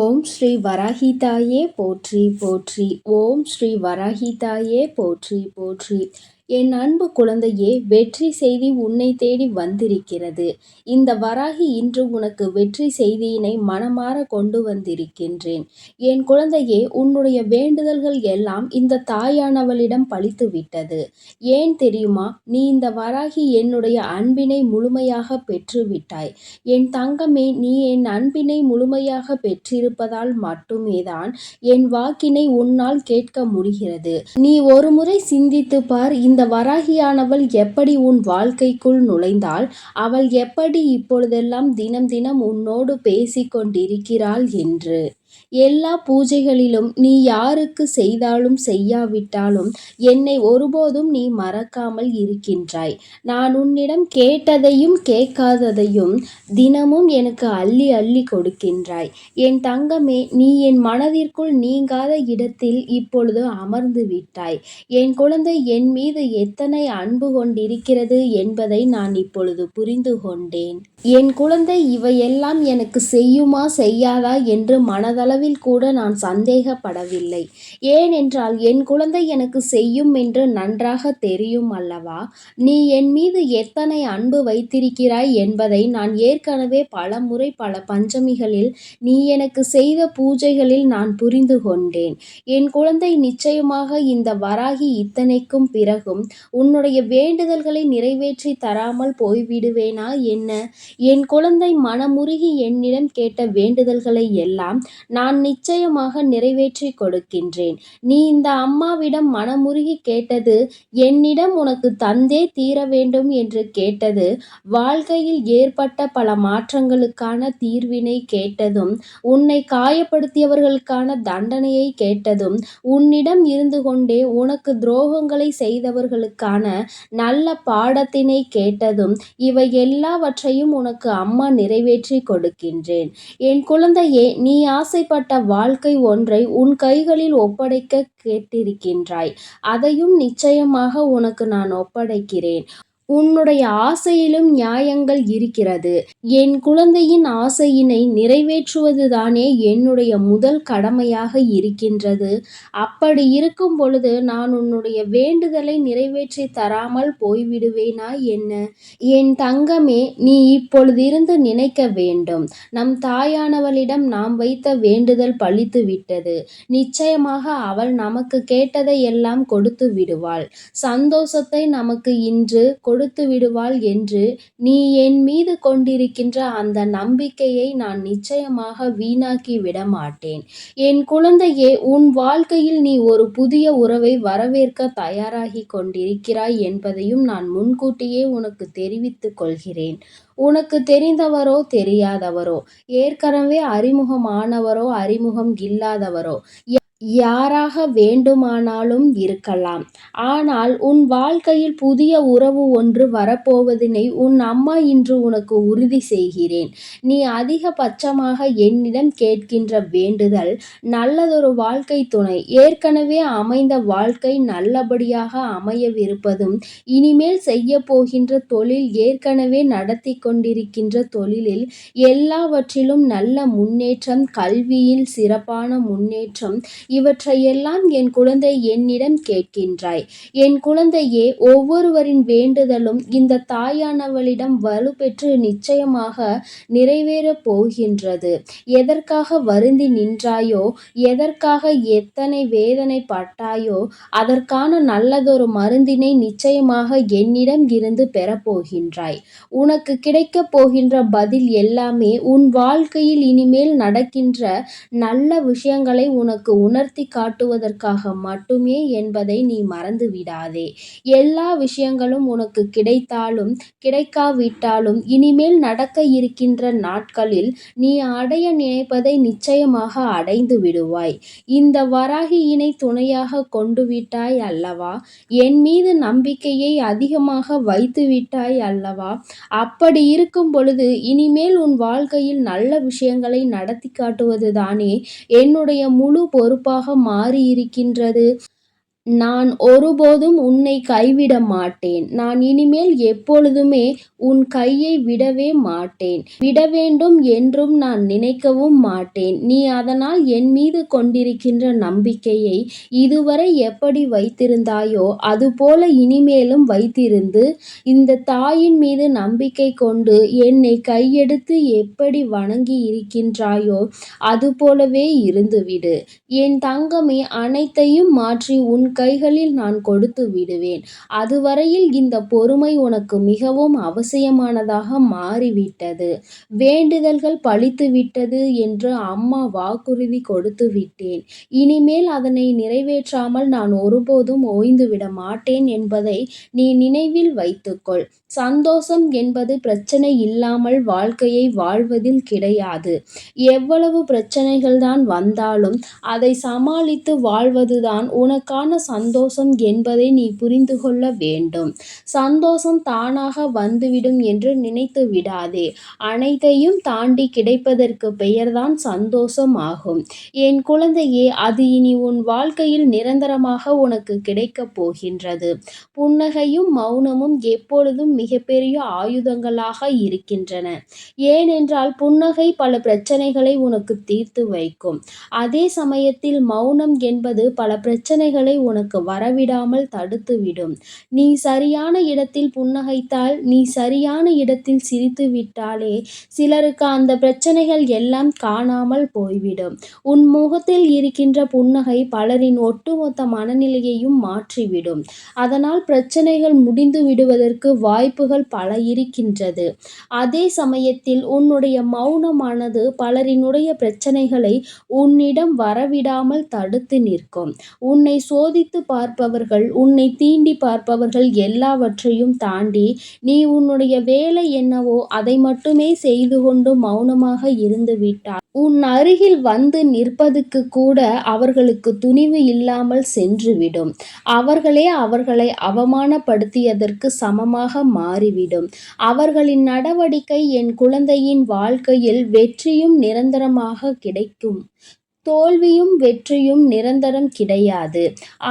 ஓம் ஸ்ரீ வராஹிதாயே போற்றி போற்றி. ஓம் ஸ்ரீ வராஹிதாயே போற்றி போற்றி. என் அன்பு குழந்தையே வெற்றி செய்தி உன்னை தேடி வந்திருக்கிறது. இந்த வராகி இன்று உனக்கு வெற்றி செய்தியினை மனமாற கொண்டு வந்திருக்கின்றேன். என் குழந்தையே உன்னுடைய வேண்டுதல்கள் எல்லாம் இந்த தாயானவளிடம் பழித்து விட்டது. ஏன் தெரியுமா? நீ இந்த வராகி என்னுடைய அன்பினை முழுமையாக பெற்றுவிட்டாய். என் தங்கமே நீ என் அன்பினை முழுமையாக பெற்றிருப்பதால் மட்டுமேதான் என் வாக்கினை உன்னால் கேட்க முடிகிறது. நீ ஒருமுறை சிந்தித்து பார் இந்த வராகியானவள் எப்படி உன் வாழ்க்கைக்குள் நுழைந்தாள்? அவள் எப்படி இப்பொழுதெல்லாம் தினம் தினம் உன்னோடு பேசிக் கொண்டிருக்கிறாள் என்று. எல்லா பூஜைகளிலும் நீ யாருக்கு செய்தாலும் செய்யாவிட்டாலும் என்னை ஒருபோதும் நீ மறக்காமல் இருக்கின்றாய். நான் உன்னிடம் கேட்டதையும் கேட்காததையும் தினமும் எனக்கு அள்ளி அள்ளி கொடுக்கின்றாய். என் தங்கமே நீ என் மனதிற்குள் நீங்காத இடத்தில் இப்பொழுது அமர்ந்து விட்டாய். என் குழந்தை என் மீது எத்தனை அன்பு கொண்டிருக்கிறது என்பதை நான் இப்பொழுது புரிந்து கொண்டேன். என் குழந்தை இவையெல்லாம் எனக்கு செய்யுமா செய்யாதா என்று மனதளவில் அளவில் கூட நான் சந்தேகப்படவில்லை. ஏனென்றால் என் குழந்தை எனக்கு செய்யும் என்று நன்றாக தெரியும் அல்லவா? நீ என் மீது எத்தனை அன்பு வைத்திருக்கிறாய் என்பதை நான் ஏற்கனவே பல முறை பல பஞ்சமிகளில் நீ எனக்கு செய்த பூஜைகளில் நான் புரிந்து கொண்டேன். என் குழந்தை நிச்சயமாக இந்த வராகி இத்தனைக்கும் பிறகும் உன்னுடைய வேண்டுதல்களை நிறைவேற்றி தராமல் போய்விடுவேனா? என்ன? என் குழந்தை மனமுருகி என்னிடம் கேட்ட வேண்டுதல்களை எல்லாம் நான் நிச்சயமாக நிறைவேற்றி கொடுக்கின்றேன். நீ இந்த அம்மாவிடம் மனமுருகி கேட்டது என்னிடம் உனக்கு தந்தே தீர வேண்டும் என்று கேட்டது வாழ்க்கையில் ஏற்பட்ட பல மாற்றங்களுக்கான தீர்வினை கேட்டதும் உன்னை காயப்படுத்தியவர்களுக்கான தண்டனையை கேட்டதும் உன்னிடம் இருந்து கொண்டே உனக்கு துரோகங்களை செய்தவர்களுக்கான நல்ல பாடத்தினை கேட்டதும் இவை எல்லாவற்றையும் உனக்கு அம்மா நிறைவேற்றி கொடுக்கின்றேன். என் குழந்தையே நீ ஆசை ஆசைப்பட்ட வாழ்க்கை ஒன்றை உன் கைகளில் ஒப்படைக்க கேட்டிருக்கின்றாய். அதையும் நிச்சயமாக உனக்கு நான் ஒப்படைக்கிறேன். உன்னுடைய ஆசையிலும் நியாயங்கள் இருக்கிறது. என் குழந்தையின் ஆசையினை நிறைவேற்றுவதுதானே என்னுடைய முதல் கடமையாக இருக்கின்றது. அப்படி இருக்கும் பொழுது நான் உன்னுடைய வேண்டுதலை நிறைவேற்றி தராமல் போய்விடுவேனா என்ன? என் தங்கமே நீ இப்பொழுதிருந்து நினைக்க வேண்டும். நம் தாயானவளிடம் நாம் வைத்த வேண்டுதல் பழித்து விட்டது நிச்சயமாக அவள் நமக்கு கேட்டதை எல்லாம் கொடுத்து விடுவாள் சந்தோஷத்தை நமக்கு இன்று கொடு கொடுத்து விடுவாள் என்று நீ என் மீது கொண்டிருக்கின்ற அந்த நம்பிக்கையை நான் நிச்சயமாக வீணாக்கி விடமாட்டேன். என் குழந்தையே உன் வாழ்க்கையில் நீ ஒரு புதிய உறவை வரவேற்க தயாராகி கொண்டிருக்கிறாய் என்பதையும் நான் முன்கூட்டியே உனக்கு தெரிவித்துக் கொள்கிறேன். உனக்கு தெரிந்தவரோ தெரியாதவரோ ஏற்கனவே அறிமுகமானவரோ அறிமுகம் இல்லாதவரோ யாராக வேண்டுமானாலும் இருக்கலாம். ஆனால் உன் வாழ்க்கையில் புதிய உறவு ஒன்று வரப்போவதினை உன் அம்மா இன்று உனக்கு உறுதி செய்கிறேன். நீ அதிகபட்சமாக என்னிடம் கேட்கின்ற வேண்டுதல் நல்லதொரு வாழ்க்கை துணை. ஏற்கனவே அமைந்த வாழ்க்கை நல்லபடியாக அமையவிருப்பதும் இனிமேல் செய்ய போகின்ற தொழில் ஏற்கனவே நடத்தி கொண்டிருக்கின்ற தொழிலில் எல்லாவற்றிலும் நல்ல முன்னேற்றம் கல்வியில் சிறப்பான முன்னேற்றம் இவற்றையெல்லாம் என் குழந்தை என்னிடம் கேட்கின்றாய். என் குழந்தையே ஒவ்வொருவரின் வேண்டுதலும் இந்த தாயானவளிடம் வலுப்பெற்று நிச்சயமாக நிறைவேறப் போகின்றது. எதற்காக வருந்தி நின்றாயோ எதற்காக எத்தனை வேதனை பட்டாயோ அதற்கான நல்லதொரு மருந்தினை நிச்சயமாக என்னிடம் இருந்து பெறப்போகின்றாய் உனக்கு கிடைக்கப் போகின்ற பதில் எல்லாமே உன் வாழ்க்கையில் இனிமேல் நடக்கின்ற நல்ல விஷயங்களை உனக்கு உணர் உணர்த்தி காட்டுவதற்காக மட்டுமே என்பதை நீ மறந்து விடாதே எல்லா விஷயங்களும் உனக்கு கிடைத்தாலும் கிடைக்காவிட்டாலும் இனிமேல் நடக்க இருக்கின்ற நாட்களில் நீ அடைய நினைப்பதை நிச்சயமாக அடைந்து விடுவாய். இந்த வராகியினை துணையாக கொண்டு விட்டாய் அல்லவா? என் மீது நம்பிக்கையை அதிகமாக வைத்து விட்டாய் அல்லவா? அப்படி இருக்கும் பொழுது இனிமேல் உன் வாழ்க்கையில் நல்ல விஷயங்களை நடத்தி காட்டுவது தானே என்னுடைய முழு பொறுப்பாக மாறியிருக்கின்றது. நான் ஒருபோதும் உன்னை கைவிட மாட்டேன். நான் இனிமேல் எப்பொழுதுமே உன் கையை விடவே மாட்டேன். விட வேண்டும் என்றும் நான் நினைக்கவும் மாட்டேன். நீ அதனால் என் மீது கொண்டிருக்கின்ற நம்பிக்கையை இதுவரை எப்படி வைத்திருந்தாயோ அதுபோல இனிமேலும் வைத்திருந்து இந்த தாயின் மீது நம்பிக்கை கொண்டு என்னை கையெடுத்து எப்படி வணங்கி இருக்கின்றாயோ அதுபோலவே இருந்துவிடு. என் தங்கமே அனைத்தையும் மாற்றி உன் கைகளில் நான் கொடுத்து விடுவேன். அதுவரையில் இந்த பொறுமை உனக்கு மிகவும் அவசியமானதாக மாறிவிட்டது. வேண்டுதல்கள் பழித்து விட்டது என்று அம்மா வாக்குறுதி கொடுத்து விட்டேன். இனிமேல் அதனை நிறைவேற்றாமல் நான் ஒருபோதும் ஓய்ந்துவிட மாட்டேன் என்பதை நீ நினைவில் வைத்துக்கொள். சந்தோஷம் என்பது பிரச்சனை இல்லாமல் வாழ்க்கையை வாழ்வதில் கிடையாது. எவ்வளவு பிரச்சனைகள் தான் வந்தாலும் அதை சமாளித்து வாழ்வதுதான் உனக்கான சந்தோஷம் என்பதை நீ புரிந்து கொள்ள வேண்டும். சந்தோஷம் தானாக வந்துவிடும் என்று நினைத்து விடாதே. அனைத்தையும் தாண்டி கிடைப்பதற்கு பெயர்தான் சந்தோஷம் ஆகும். என் குழந்தையே அது இனி உன் வாழ்க்கையில் நிரந்தரமாக உனக்கு கிடைக்கப் போகின்றது. புன்னகையும் மௌனமும் எப்பொழுதும் மிகப்பெரிய ஆயுதங்களாக இருக்கின்றன. ஏனென்றால் புன்னகை பல பிரச்சனைகளை உனக்கு தீர்த்து வைக்கும். அதே சமயத்தில் மௌனம் என்பது பல பிரச்சனைகளை உனக்கு வரவிடாமல் தடுத்துவிடும் நீ சரியான இடத்தில் புன்னகைத்தால் நீ சரியான இடத்தில் சிரித்து விட்டாலே சிலருக்கு அந்த பிரச்சனைகள் எல்லாம் காணாமல் போய்விடும். உன் முகத்தில் இருக்கின்ற புன்னகை பலரின் ஒட்டுமொத்த மனநிலையையும் மாற்றிவிடும். அதனால் பிரச்சனைகள் முடிந்து விடுவதற்கு வாய்ப்புகள் பல இருக்கின்றது. அதே சமயத்தில் உன்னுடைய மௌனமானது பலரினுடைய பிரச்சனைகளை உன்னிடம் வரவிடாமல் தடுத்து நிற்கும். உன்னை சோதித்து பார்ப்பவர்கள் உன்னை தீண்டி பார்ப்பவர்கள் எல்லாவற்றையும் தாண்டி நீ உன்னுடைய வேலை என்னவோ அதை மட்டுமே செய்து கொண்டு மௌனமாக இருந்து விட்டால் உன் அருகில் வந்து நிற்பதுக்கு கூட அவர்களுக்கு துணிவு இல்லாமல் சென்றுவிடும். அவர்களே அவர்களை அவமானப்படுத்தியதற்கு சமமாக மாறிவிடும். அவர்களின் நடவடிக்கை என் குழந்தையின் வாழ்க்கையில் வெற்றியும் நிரந்தரமாக கிடைக்கும். தோல்வியும் வெற்றியும் நிரந்தரம் கிடையாது.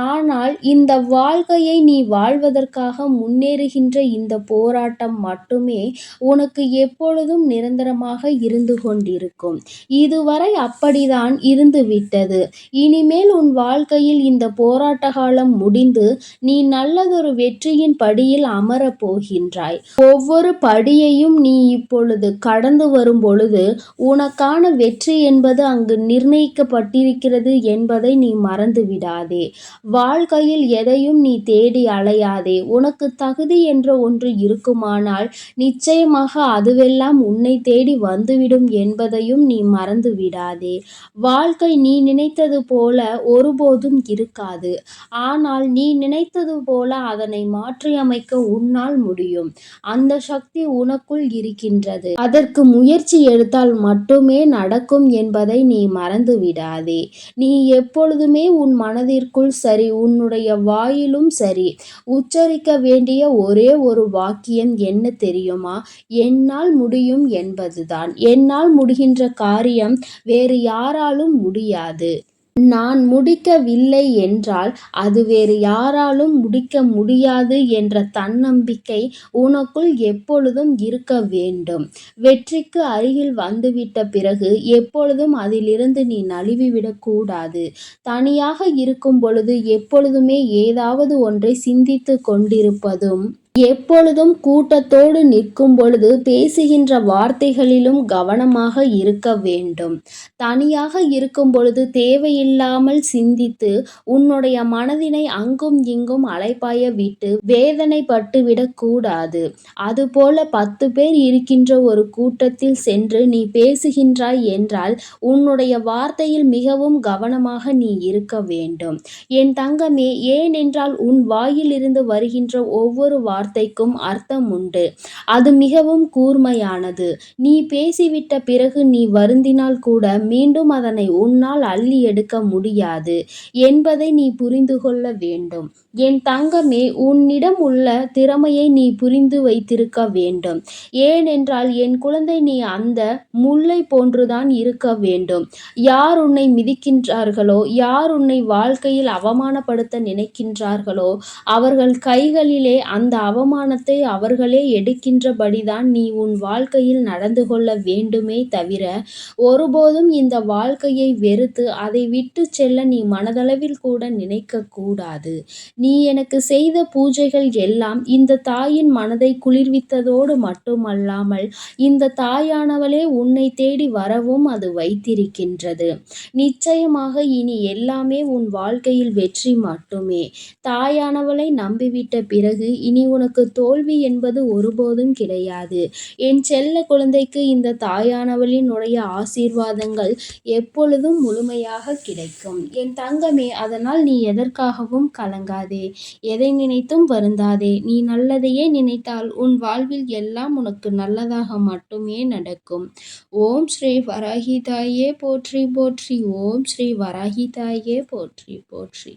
ஆனால் இந்த வாழ்க்கையை நீ வாழ்வதற்காக முன்னேறுகின்ற இந்த போராட்டம் மட்டுமே உனக்கு எப்பொழுதும் நிரந்தரமாக இருந்து கொண்டிருக்கும். இதுவரை அப்படிதான் இருந்துவிட்டது இனிமேல் உன் வாழ்க்கையில் இந்த போராட்ட காலம் முடிந்து நீ நல்லதொரு வெற்றியின் படியில் அமரப் போகின்றாய் ஒவ்வொரு படியையும் நீ இப்பொழுது கடந்து வரும் பொழுது உனக்கான வெற்றி என்பது அங்கு நிர்ணயிக்க வைக்கப்பட்டிருக்கிறது என்பதை நீ மறந்து விடாதே வாழ்க்கையில் எதையும் நீ தேடி அலையாதே. உனக்கு தகுதி என்ற ஒன்று இருக்குமானால் நிச்சயமாக அதுவெல்லாம் உன்னை தேடி வந்துவிடும் என்பதையும் நீ மறந்து விடாதே வாழ்க்கை நீ நினைத்தது போல ஒருபோதும் இருக்காது. ஆனால் நீ நினைத்தது போல அதனை மாற்றியமைக்க உன்னால் முடியும். அந்த சக்தி உனக்குள் இருக்கின்றது. அதற்கு முயற்சி எடுத்தால் மட்டுமே நடக்கும் என்பதை நீ மறந்து விடாதே. நீ எப்பொழுதுமே உன் மனதிற்குள் சரி உன்னுடைய வாயிலும் சரி. உச்சரிக்க வேண்டிய ஒரே ஒரு வாக்கியம் என்ன தெரியுமா? என்னால் முடியும் என்பதுதான். என்னால் முடிகின்ற காரியம் வேறு யாராலும் முடியாது. நான் முடிக்கவில்லை என்றால் அது வேறு யாராலும் முடிக்க முடியாது என்ற தன்னம்பிக்கை உனக்குள் எப்பொழுதும் இருக்க வேண்டும். வெற்றிக்கு அருகில் வந்துவிட்ட பிறகு எப்பொழுதும் அதிலிருந்து நீ நழுவிவிடக்கூடாது தனியாக இருக்கும் பொழுது எப்பொழுதுமே ஏதாவது ஒன்றை சிந்தித்து கொண்டிருப்பதும் எப்பொழுதும் கூட்டத்தோடு நிற்கும் பொழுது பேசுகின்ற வார்த்தைகளிலும் கவனமாக இருக்க வேண்டும். தனியாக இருக்கும் பொழுது தேவையில்லாமல் சிந்தித்து உன்னுடைய மனதினை அங்கும் இங்கும் அலைப்பாய விட்டு வேதனை விடக்கூடாது அதுபோல பத்து பேர் இருக்கின்ற ஒரு கூட்டத்தில் சென்று நீ பேசுகின்றாய் என்றால் உன்னுடைய வார்த்தையில் மிகவும் கவனமாக நீ இருக்க வேண்டும். என் தங்கமே ஏனென்றால் உன் வாயிலிருந்து வருகின்ற ஒவ்வொரு வார்த்தை வார்த்தைக்கும் அர்த்தம் உண்டு. அது மிகவும் கூர்மையானது. நீ பேசிவிட்ட பிறகு நீ வருந்தினால் கூட மீண்டும் அதனை உன்னால் அள்ளி எடுக்க முடியாது என்பதை நீ புரிந்து கொள்ள வேண்டும். என் தங்கமே உன்னிடம் உள்ள திறமையை நீ புரிந்து வைத்திருக்க வேண்டும். ஏனென்றால் என் குழந்தை நீ அந்த முல்லை போன்றுதான் இருக்க வேண்டும். யார் உன்னை மிதிக்கின்றார்களோ யார் உன்னை வாழ்க்கையில் அவமானப்படுத்த நினைக்கின்றார்களோ அவர்கள் கைகளிலே அந்த அவமானத்தை அவர்களே எடுக்கின்றபடிதான் நீ உன் வாழ்க்கையில் நடந்து கொள்ள வேண்டுமே தவிர ஒருபோதும் இந்த வாழ்க்கையை வெறுத்து அதை விட்டு செல்ல நீ மனதளவில் கூட நினைக்க கூடாது. நீ எனக்கு செய்த பூஜைகள் எல்லாம் இந்த தாயின் மனதை குளிர்வித்ததோடு மட்டுமல்லாமல் இந்த தாயானவளே உன்னை தேடி வரவும் அது வைத்திருக்கின்றது. நிச்சயமாக இனி எல்லாமே உன் வாழ்க்கையில் வெற்றி மட்டுமே. தாயானவளை நம்பிவிட்ட பிறகு இனி உனக்கு தோல்வி என்பது ஒருபோதும் கிடையாது. என் செல்ல குழந்தைக்கு இந்த தாயானவளினுடைய ஆசீர்வாதங்கள் எப்பொழுதும் முழுமையாக கிடைக்கும். என் தங்கமே அதனால் நீ எதற்காகவும் கலங்காதே. எதை நினைத்தும் வருந்தாதே. நீ நல்லதையே நினைத்தால் உன் வாழ்வில் எல்லாம் உனக்கு நல்லதாக மட்டுமே நடக்கும். ஓம் ஸ்ரீ வராகி தாயே போற்றி போற்றி. ஓம் ஸ்ரீ வராகி தாயே போற்றி போற்றி.